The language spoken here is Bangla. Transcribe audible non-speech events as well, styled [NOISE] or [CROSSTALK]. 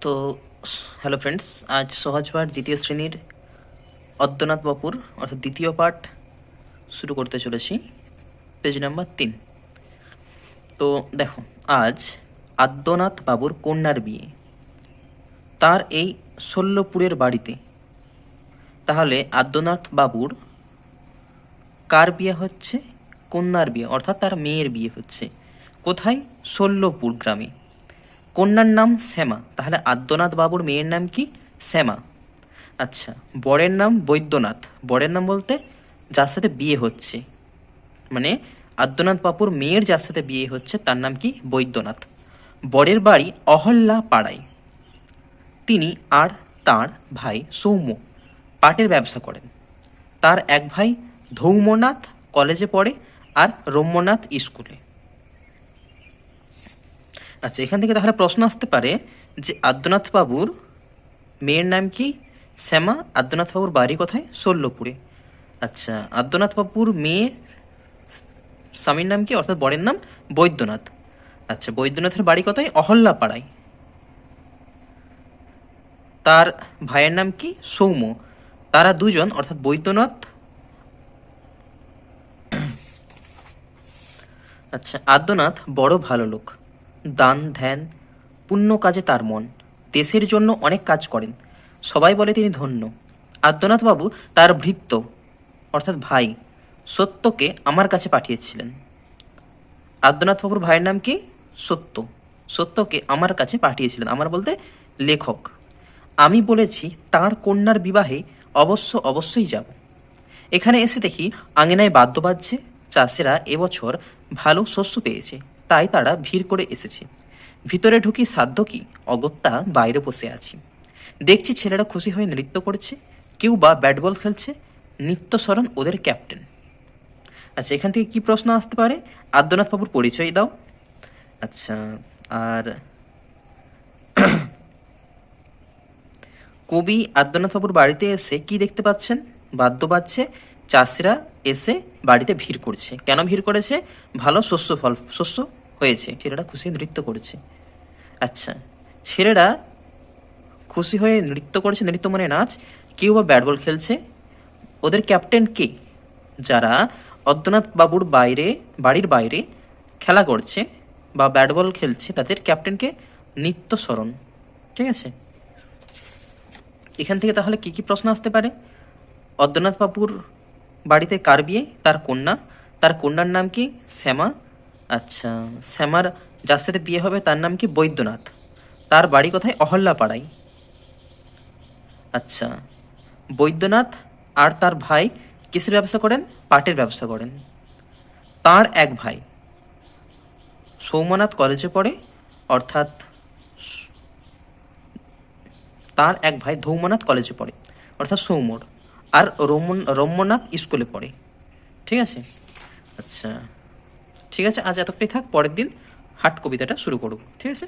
তো হ্যালো ফ্রেন্ডস আজ সহজ পাঠ দ্বিতীয় শ্রেণির অদ্যনাথ বাপুর, অর্থাৎ দ্বিতীয় পাঠ শুরু করতে চলেছি পেজ নাম্বার তিন। তো দেখো, আজ আদ্যনাথ বাবুর কন্যার বিয়ে। তার এই শল্যপুরের বাড়িতে। তাহলে আদ্যনাথ বাবুর কার বিয়ে হচ্ছে? কন্যার বিয়ে, অর্থাৎ তার মেয়ের বিয়ে হচ্ছে। কোথায়? শল্যপুর গ্রামে। কন্যার নাম শ্যামা। তাহলে আদ্যনাথ বাবুর মেয়ের নাম কি? শ্যামা। আচ্ছা বরের নাম বৈদ্যনাথ। বরের নাম বলতে যার সাথে বিয়ে হচ্ছে। মানে আদ্যনাথ বাবুর মেয়ের যার সাথে বিয়ে হচ্ছে, তার নাম কি? বৈদ্যনাথ। বরের বাড়ি অহল্যা পাড়ায় তিনি আর তার ভাই সৌম্য পাটের ব্যবসা করেন। তার এক ভাই ধৌমনাথ কলেজে পড়ে আর রম্যনাথ স্কুলে। আচ্ছা এখান থেকে তাহলে প্রশ্ন আসতে পারে যে আদ্যনাথ বাবুর মেয়ের নাম কি? শ্যামা, আদ্যনাথ বাবুর বাড়ি কোথায়? শল্যপুরে আচ্ছা আদ্যনাথ বাবুর মেয়ে স্বামীর নাম কি? অর্থাৎ বরের নাম বৈদ্যনাথ। আচ্ছা বৈদ্যনাথের বাড়ি কোথায়? অহল্যাপাড়ায় তার ভাইয়ের নাম কি? সৌম্য। তারা দুজন, অর্থাৎ বৈদ্যনাথ আচ্ছা আদ্যনাথ বড় ভালো লোক। দান, ধ্যান, পুণ্য কাজে তার মন। দেশের জন্য অনেক কাজ করেন। সবাই বলে তিনি ধন্য। আদ্যনাথ বাবু তার ভৃত্য, অর্থাৎ ভাই, সত্যকে আমার কাছে পাঠিয়েছিলেন। আদ্যনাথ বাবুর ভাইয়ের নাম কি? সত্য। সত্যকে আমার কাছে পাঠিয়েছিলেন, আমার বলতে লেখক। আমি বলেছি, তার কন্যার বিবাহে অবশ্য অবশ্যই যাব। এখানে এসে দেখি আঙিনায় বাদ্য বাজছে চাষিরা এবছর ভালো শস্য পেয়েছে। তাই তারা ভিড় করে এসেছে। ভিতরে ঢুকি সাধ্য কি? অগত্যা বাইরে বসে আছি। দেখছি ছেলেরা খুশি হয়ে নৃত্য করছে। কেউ বা ব্যাট বল খেলছে নিত্যস্মরণ ওদের ক্যাপ্টেন। আচ্ছা এখান থেকে কি প্রশ্ন আসতে পারে? আদ্যনাথ বাবুর পরিচয় দাও। আচ্ছা আর [CLEARS THROAT] কবি আদ্যনাথ বাবুর বাড়িতে এসে কি দেখতে পাচ্ছেন? বাদ্য বাজছে। চাষিরা এসে বাড়িতে ভিড় করছে। কেন ভিড় করেছে? ভালো শস্য ফল, শস্য হয়েছে। ছেলেরা খুশি নৃত্য করেছে। আচ্ছা ছেলেরা খুশি হয়ে নৃত্য করেছে, নৃত্য মানে নাচ। কেউ বা ব্যাট বল খেলছে। ওদের ক্যাপ্টেন কে? যারা অদ্যনাথ বাবুর বাইরে, বাড়ির বাইরে খেলা করছে বা ব্যাট বল খেলছে, তাদের ক্যাপ্টেনকে নিত্য স্মরণ ঠিক আছে? এখান থেকে তাহলে কি কি প্রশ্ন আসতে পারে? অদ্যনাথ বাবুর বাড়িতে কার বিয়ে? তার কন্যা। তার কন্যার নাম কি? শ্যামা। আচ্ছা শ্যামার যার সাথে বিয়ে হবে তার নাম কি বৈদ্যনাথ? তার বাড়ি কোথায়? অহল্যাপাড়ায় আচ্ছা বৈদ্যনাথ আর তার ভাই কিসের ব্যবসা করেন? পাটের ব্যবসা করেন। তার এক ভাই। সৌমনাথ কলেজে পড়ে, অর্থাৎ তার এক ভাই ধৌমনাথ কলেজে পড়ে, অর্থাৎ সৌমর। আর রমন, রম্যনাথ স্কুলে পড়ে। ঠিক আছে? আচ্ছা। ঠিক আছে আজ এতক্ষণই থাক পরের দিন হাট কবিতাটা শুরু করুক ঠিক আছে?